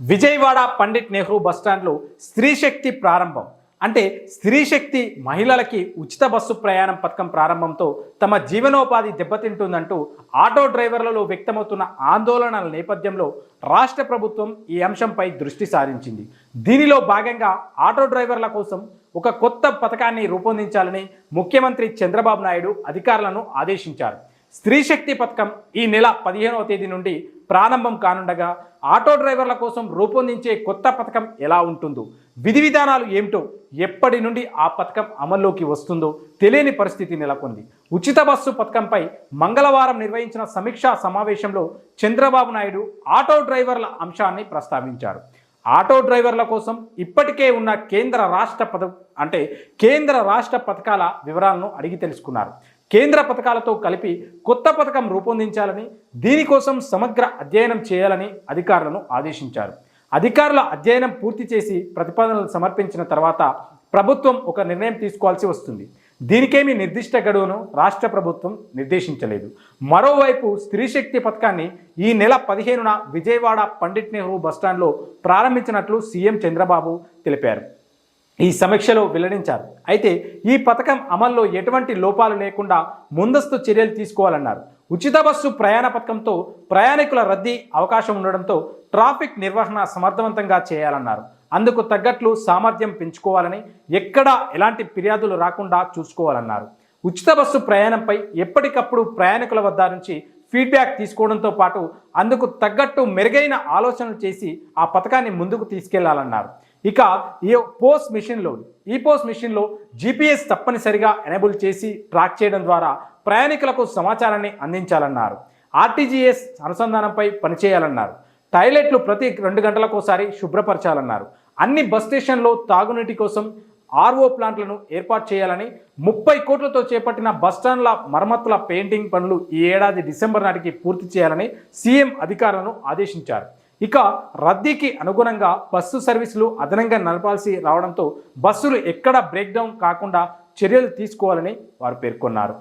విజయవాడ పండిట్ నెహ్రూ బస్టాండ్లో స్త్రీ శక్తి ప్రారంభం. అంటే స్త్రీ శక్తి మహిళలకి ఉచిత బస్సు ప్రయాణం పథకం ప్రారంభంతో తమ జీవనోపాధి దెబ్బతింటుందంటూ ఆటో డ్రైవర్లలో వ్యక్తమవుతున్న ఆందోళనల నేపథ్యంలో రాష్ట్ర ప్రభుత్వం ఈ అంశంపై దృష్టి సారించింది. దీనిలో భాగంగా ఆటో డ్రైవర్ల కోసం ఒక కొత్త పథకాన్ని రూపొందించాలని ముఖ్యమంత్రి చంద్రబాబు నాయుడు అధికారులను ఆదేశించారు. స్త్రీ శక్తి పథకం ఈ నెల పదిహేనవ తేదీ నుండి ప్రారంభం కానుండగా ఆటో డ్రైవర్ల కోసం రూపొందించే కొత్త పథకం ఎలా ఉంటుందో విధి విధానాలు ఏమిటో ఎప్పటి నుండి ఆ పథకం అమల్లోకి వస్తుందో తెలియని పరిస్థితి నెలకొంది. ఉచిత బస్సు పథకంపై మంగళవారం నిర్వహించిన సమీక్షా సమావేశంలో చంద్రబాబు నాయుడు ఆటో డ్రైవర్ల అంశాన్ని ప్రస్తావించారు. ఆటో డ్రైవర్ల కోసం ఇప్పటికే ఉన్న కేంద్ర రాష్ట్ర పథ అంటే కేంద్ర రాష్ట్ర పథకాల వివరాలను అడిగి తెలుసుకున్నారు. కేంద్ర పథకాలతో కలిపి కొత్త పథకం రూపొందించాలని దీనికోసం సమగ్ర అధ్యయనం చేయాలని అధికారులను ఆదేశించారు. అధికారుల అధ్యయనం పూర్తి చేసి ప్రతిపాదనలు సమర్పించిన తర్వాత ప్రభుత్వం ఒక నిర్ణయం తీసుకోవాల్సి వస్తుంది. దీనికేమీ నిర్దిష్ట గడువును రాష్ట్ర ప్రభుత్వం నిర్దేశించలేదు. మరోవైపు స్త్రీ శక్తి పథకాన్ని ఈ నెల పదిహేనున విజయవాడ పండిట్ నెహ్రూ బస్టాండ్లో ప్రారంభించినట్లు సీఎం చంద్రబాబు తెలిపారు. ఈ సమీక్షలో వెల్లడించారు. అయితే ఈ పథకం అమల్లో ఎటువంటి లోపాలు లేకుండా ముందస్తు చర్యలు తీసుకోవాలన్నారు. ఉచిత బస్సు ప్రయాణ పథకంతో ప్రయాణికుల రద్దీ అవకాశం ఉండడంతో ట్రాఫిక్ నిర్వహణ సమర్థవంతంగా చేయాలన్నారు. అందుకు తగ్గట్లు సామర్థ్యం పెంచుకోవాలని ఎక్కడా ఎలాంటి ఫిర్యాదులు రాకుండా చూసుకోవాలన్నారు. ఉచిత బస్సు ప్రయాణంపై ఎప్పటికప్పుడు ప్రయాణికుల వద్ద నుంచి ఫీడ్బ్యాక్ తీసుకోవడంతో పాటు అందుకు తగ్గట్టు మెరుగైన ఆలోచనలు చేసి ఆ పథకాన్ని ముందుకు తీసుకెళ్ళాలన్నారు. ఇక ఈ పోస్ట్ మిషన్లో ఈ పోస్ట్ మిషన్లో జీపీఎస్ తప్పనిసరిగా ఎనేబుల్ చేసి ట్రాక్ చేయడం ద్వారా ప్రయాణికులకు సమాచారాన్ని అందించాలన్నారు. ఆర్టీజీఎస్ అనుసంధానంపై పనిచేయాలన్నారు. టాయిలెట్లు ప్రతి రెండు గంటలకోసారి శుభ్రపరచాలన్నారు. అన్ని బస్ స్టేషన్లో తాగునీటి కోసం ఆర్ఓ ప్లాంట్లను ఏర్పాటు చేయాలని ముప్పై కోట్లతో చేపట్టిన బస్టాండ్ల మరమ్మతుల పెయింటింగ్ పనులు ఈ ఏడాది డిసెంబర్ నాటికి పూర్తి చేయాలని సీఎం అధికారులను ఆదేశించారు. ఇక రద్దీకి అనుగుణంగా బస్సు సర్వీసులు అదనంగా నడపాల్సి రావడంతో బస్సులు ఎక్కడ బ్రేక్ డౌన్ కాకుండా చర్యలు తీసుకోవాలని వారు పేర్కొన్నారు.